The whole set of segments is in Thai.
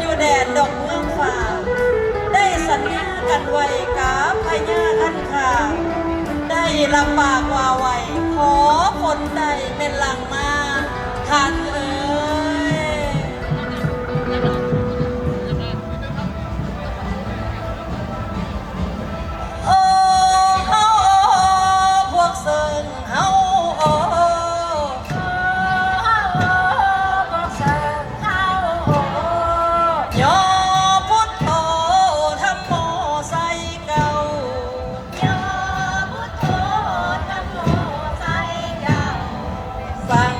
อยู่แดนดอกเมืองฝ่าได้สัญญากันไว้กับพญาท่านค่าได้ลำบากว่าไว้ขอคนใดเป็นหลังมาขัน Bye.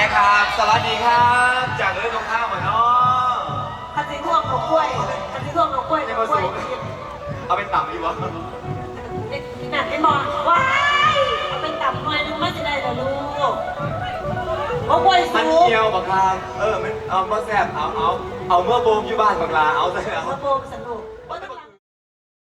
นะครับ สวัสดีครับ จากเอ้ยตรงข้ามเหมือนเนาะคันสีท่วงหนกกล้วยคันสีท่วงหนกกล้วยหนนี่กมากล้วยสูงเอาไปต่ำดีวะนี่หนักไม่บอกว้ายเอาไปต่ำหน่อยนึงไม่จะได้เหรอลูกเอากล้วยมันสูงเหี่ยวบักลาเออมันเอามาแซ่บเอาเอาเอาเมื่อโบมอยู่บ้านบักลาเอาซะแล้วมาโบมสนุก